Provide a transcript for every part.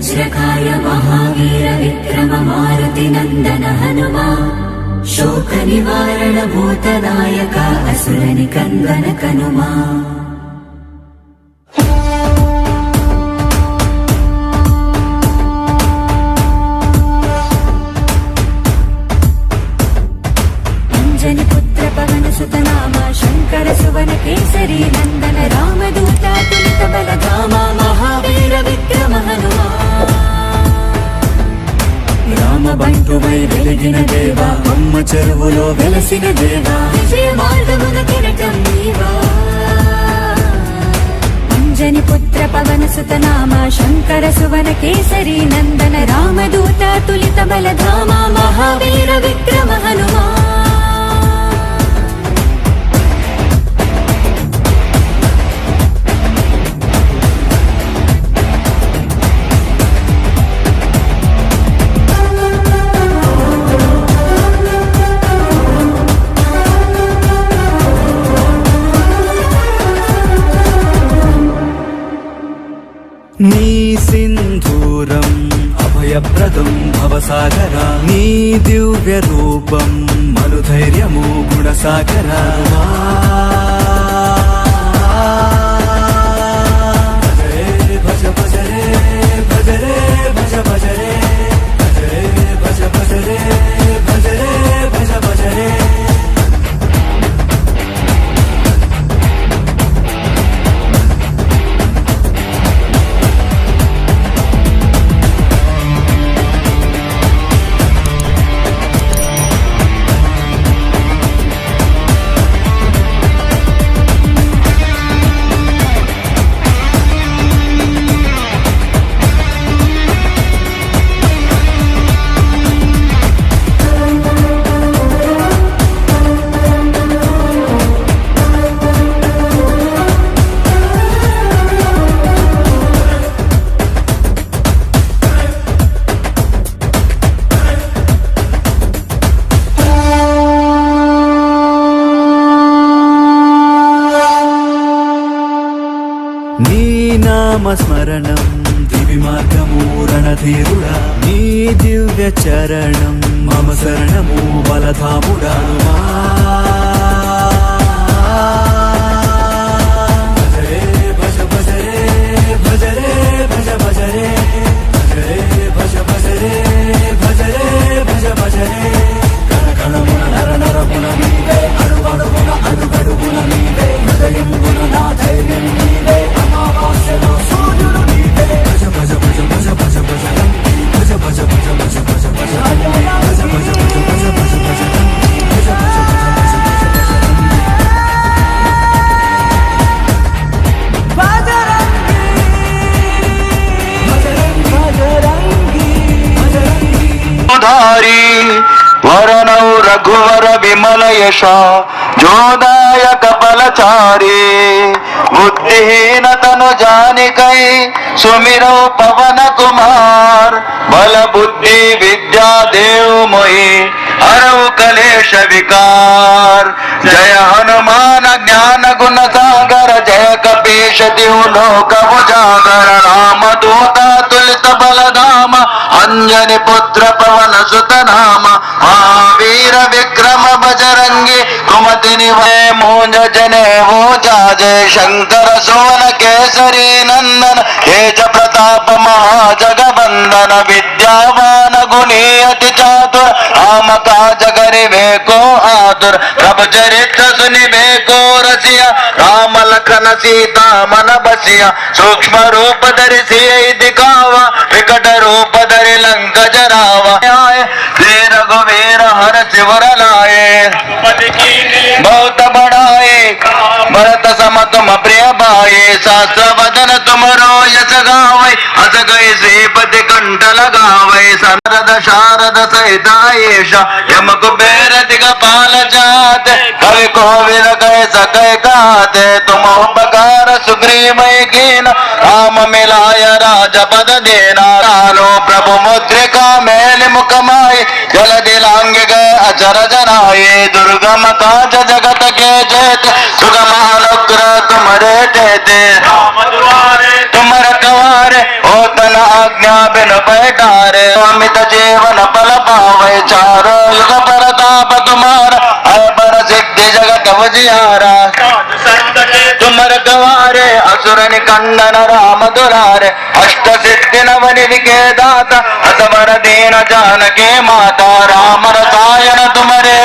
वज्रकाय महावीर विक्रम मारुति नन्दन हनुमा शोकनिवारण भूतनायक असुरनिकन्दन कनुमा अञ्जनि पुत्र पवन सुत नाम शङ्कर सुवन केसरी नन्दन చెరువులో వెలసిన దేవా. విజయ మార్గమున కిరటం నీవా. అంజని పుత్ర పవన సుత నామ శంకర సువన కేసరి నందన రామదూత తులిత బలధామ మహావీర విక్రమ హనుమా. నీ సింధూరం. అభయప్రదం భవసాగర. నీ దివ్య రూపం మనుధైర్యము గుణసాగర. నామస్మరణం దివి మార్గము రణధీరుడా. నీ దివ్య చరణం మమ धारी वरणौ रघुवर विमल यश, जोदाय कपलचारी। बुद्धिहीन तनु जानिकै सुमिरौ पवन कुमार। बल बुद्धि विद्या देव मोहि हरौ कलेश विकार। जय हनुमान ज्ञान गुण सागर, जय कपीश दिउ लोक उजागर। राम दूता तुलित बलधाम, अंजनि पुत्र पवन सुत नाम। महावीर विक्रम बजरंगी, कुमति निभय मोज जने वो जय शंकर सोन केसरी नंदन तेज प्रताप महाजगबंदन विद्यावान गुणी अति चातुर राम काज करिबे को आतुर प्रभु चरित्र सुनिबे को रसिया, राम लखन सीता मन बसिया। सूक्ष्म रूप धरि सिय दिखावा, विकट रूप धरि लंक जरावा। श्री रघुवीर, हर शिवर लाए। बहुत बड़ाए भरत सम तुम प्रिय भाए। शास्त्र वदन तुमरो यश गावै अस गए श्रीपति कंठ लगावै, सरद शारद सहित यम कुबेर दिगपाल जात कवि कोविद गए सकै तुम उपकार सुग्रीव कीन राम मिलाय राजपद देना। रानो प्रभु मुद्रिका मेल मुखमाय जल दिलांग गए अचर जनाए दुर्गम काज जगत के जेत, सुगम अनुग्रह तुम्हारे देते యజ్ఞాభిన పైటారే అమిత జీవన బల పావై చారో యుగ పరతాప కుమార అపర సిద్ధి జగత విజయారా తుమర గవారే అసురని కండన రామ దురారే అష్ట సిద్ధి నవని వికేదాత అసమర దీన జానకే మాత రామ రసాయన తుమరే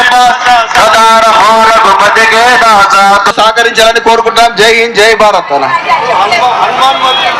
సదార భూలకు బతికే దాస సహకరించాలని కోరుకుంటాం జై హింద్ జై భారత్ హనుమాన్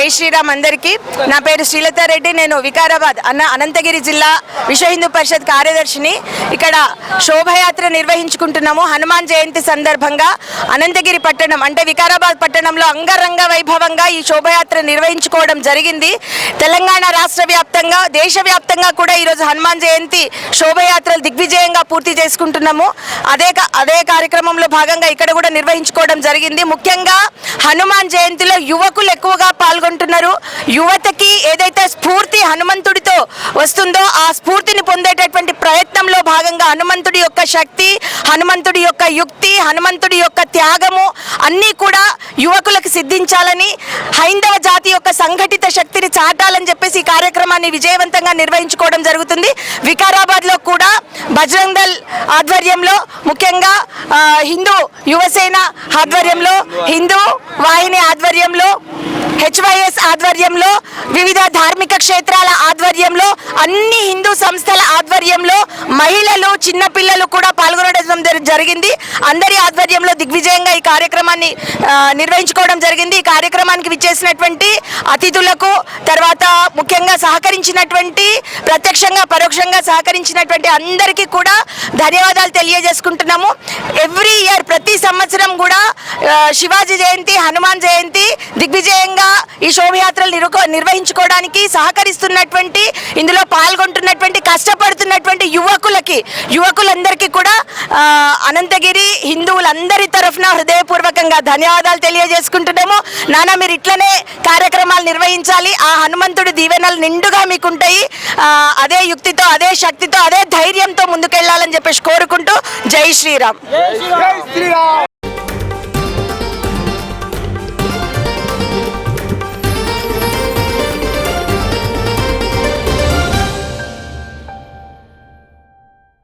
జై శ్రీరామ్ అందరికీ. నా పేరు శ్రీలతారెడ్డి నేను వికారాబాద్ అన్న అనంతగిరి జిల్లా విశ్వ హిందూ పరిషత్ కార్యదర్శిని. ఇక్కడ శోభయాత్ర నిర్వహించుకుంటున్నాము. హనుమాన్ జయంతి సందర్భంగా అనంతగిరి పట్టణం అంటే వికారాబాద్ పట్టణంలో అంగరంగ వైభవంగా ఈ శోభయాత్ర నిర్వహించుకోవడం జరిగింది. తెలంగాణ రాష్ట్ర వ్యాప్తంగా దేశవ్యాప్తంగా కూడా ఈరోజు హనుమాన్ జయంతి శోభయాత్రలు దిగ్విజయంగా పూర్తి చేసుకుంటున్నాము. అదే కా- అదే కార్యక్రమంలో భాగంగా ఇక్కడ కూడా నిర్వహించుకోవడం జరిగింది. ముఖ్యంగా హనుమాన్ జయంతిలో యువకులు ఎక్కువగా పాల్గొంటున్నారు యువతకి ఏదైతే స్ఫూర్తి హనుమంతుడితో వస్తుందో ఆ స్ఫూర్తిని పొందేటటువంటి ప్రయత్నంలో భాగంగా హనుమంతుడి యొక్క శక్తి హనుమంతుడి యొక్క యుక్తి హనుమంతుడి యొక్క త్యాగము అన్నీ కూడా యువకులకు సిద్ధించాలని హైందవ జాతి యొక్క సంఘటిత శక్తిని చాటాలని చెప్పేసి ఈ కార్యక్రమాన్ని విజయవంతంగా నిర్వహించుకోవడం జరుగుతుంది. వికారాబాద్లో కూడా బజరంగ్ దల్ ఆధ్వర్యంలో ముఖ్యంగా హిందూ యువసేన ఆధ్వర్యంలో హిందూ వాహిని ఆధ్వర్యంలో హెచ్వైఎస్ ఆధ్వర్యంలో వివిధ ధార్మిక క్షేత్రాల ఆధ్వర్యంలో అన్ని హిందూ సంస్థల ఆధ్వర్యంలో మహిళలు చిన్నపిల్లలు కూడా పాల్గొనడం జరిగింది. అందరి ఆధ్వర్యంలో దిగ్విజయంగా ఈ కార్యక్రమాన్ని నిర్వహించుకోవడం జరిగింది. ఈ కార్యక్రమానికి విచ్చేసినటువంటి అతిథులకు తర్వాత ముఖ్యంగా సహకరించినటువంటి ప్రత్యక్షంగా పరోక్షంగా సహకరించినటువంటి అందరికీ కూడా ధన్యవాదాలు తెలియజేసుకుంటున్నాము. ఎవ్రీ ఇయర్ ప్రతి సంవత్సరం కూడా శివాజీ జయంతి హనుమాన్ జయంతి దిగ్విజయంగా ఈ శోభయాత్రలు నిరుకో నిర్వహించుకోవడానికి సహకరిస్తున్నటువంటి ఇందులో పాల్గొంటున్నటువంటి కష్టపడుతున్నటువంటి యువకులకి యువకులందరికీ కూడా అనంతగిరి హిందువులందరి తరఫున హృదయపూర్వకంగా ధన్యవాదాలు తెలియజేసుకుంటున్నాము. నానా మీరు ఇట్లనే కార్యక్రమాలు నిర్వహించాలి. ఆ హనుమంతుడి దీవెనలు నిండుగా మీకుంటాయి. ఉంటాయి అదే యుక్తితో అదే శక్తితో అదే ధైర్యంతో ముందుకెళ్ళాలని చెప్పేసి కోరుకుంటూ జై శ్రీరామ్.